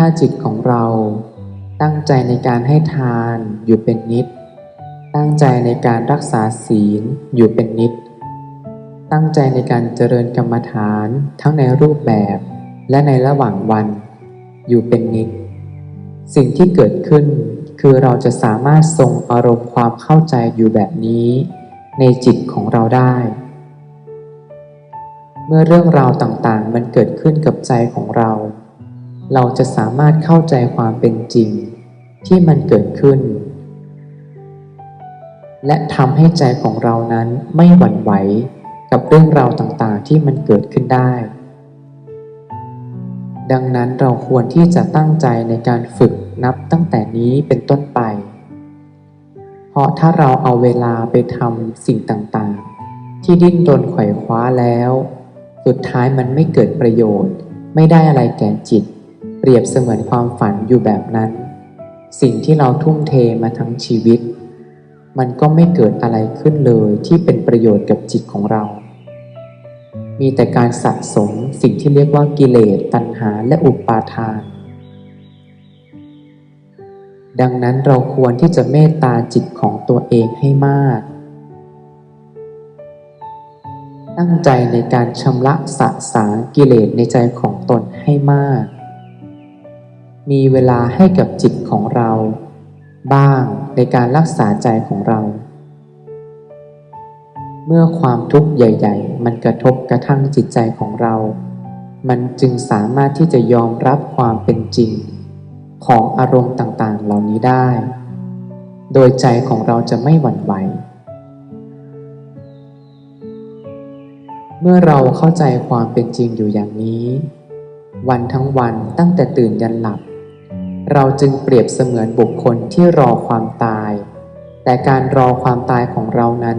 ถ้าจิตของเราตั้งใจในการให้ทานอยู่เป็นนิด ตั้งใจในการรักษาศีลอยู่เป็นนิด ตั้งใจในการเจริญกรรมฐานทั้งในรูปแบบและในระหว่างวัน อยู่เป็นนิด สิ่งที่เกิดขึ้นคือเราจะสามารถทรงอารมณ์ความเข้าใจอยู่แบบนี้ ในจิตของเราได้ เมื่อเรื่องราวต่างๆ มันเกิดขึ้นกับใจของเรา เราจะสามารถเข้าใจความเป็นจริงที่มันเกิดขึ้น และทำให้ใจของเรานั้นไม่หวั่นไหวกับเรื่องราวต่างๆที่มันเกิดขึ้นได้ ดังนั้นเราควรที่จะตั้งใจในการฝึกนับตั้งแต่นี้เป็นต้นไป เพราะถ้าเราเอาเวลาไปทำสิ่งต่างๆ ที่ดิ้นรนไขว่คว้าแล้ว สุดท้ายมันไม่เกิดประโยชน์ ไม่ได้อะไรแก่จิต รียบเสมือนความฝันอยู่แบบนั้น สิ่งที่เราทุ่มเทมาทั้งชีวิต มันก็ไม่เกิดอะไรขึ้นเลยที่เป็นประโยชน์กับจิตของเรา มีแต่การสะสมสิ่งที่เรียกว่ากิเลสตัณหาและอุปาทาน ดังนั้นเราควรที่จะเมตตาจิตของตัวเองให้มาก ตั้งใจในการชำระสะสางกิเลสในใจของตนให้มาก มีเวลาให้กับจิตของเรา บ้างในการรักษาใจของเรา เมื่อความทุกข์ใหญ่ ๆ มันกระทบกระทั่งจิตใจของเรา มันจึงสามารถที่จะยอมรับความเป็นจริง ของอารมณ์ต่างๆ เหล่านี้ได้ โดยใจของเราจะไม่หวั่นไหว เมื่อเราเข้าใจความเป็นจริงอยู่อย่างนี้วันทั้งวันตั้งแต่ตื่นยันหลับ เราจึงเปรียบเสมือนบุคคลที่รอความตาย แต่การรอความตายของเรานั้น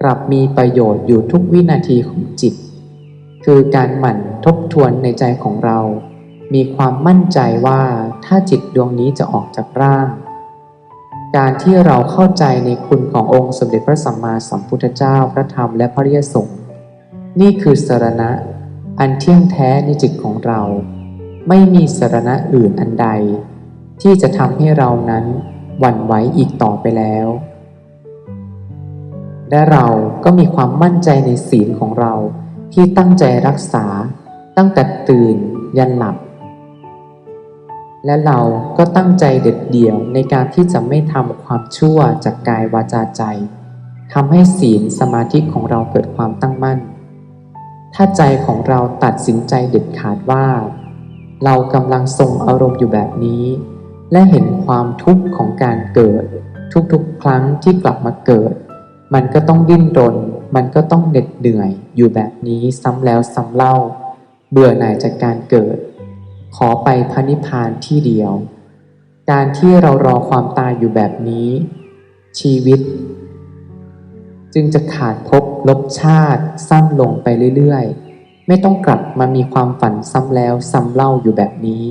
กลับมีประโยชน์อยู่ทุกวินาทีของจิต คือการหมั่นทบทวนในใจของเรา มีความมั่นใจว่าถ้าจิตดวงนี้จะออกจากร่าง การที่เราเข้าใจในคุณขององค์สมเด็จพระสัมมาสัมพุทธเจ้าพระธรรมและพระริยสงฆ์นี่คือสรณะ อันเที่ยงแท้ในจิตของเรา ไม่มีสรณะอื่นอันใด ที่จะทำให้เรานั้นหวั่นไหวอีกต่อไปแล้ว และเราก็มีความมั่นใจในศีลของเราที่ตั้งใจรักษาตั้งแต่ตื่นยันหลับ และเราก็ตั้งใจเด็ดเดี่ยวในการที่จะไม่ทำความชั่วจากกายวาจาใจทำให้ศีลสมาธิของเราเกิดความตั้งมั่น ถ้าใจของเราตัดสินใจเด็ดขาดว่า เรากำลังทรงอารมณ์อยู่แบบนี้ และเห็นความทุกข์ของการเกิด ทุกๆ ครั้งที่กลับมาเกิด มันก็ต้องดิ้นรน มันก็ต้องเหน็ดเหนื่อยอยู่แบบนี้ซ้ำแล้วซ้ำเล่า เบื่อหน่ายจากการเกิด ขอไปพระนิพพานที่เดียว การที่เรารอความตายอยู่แบบนี้ ชีวิต จึงจะขาดภพลบชาติสั้นลงไปเรื่อยๆ ไม่ต้องกลับมามีความฝันซ้ำแล้วซ้ำเล่าอยู่แบบนี้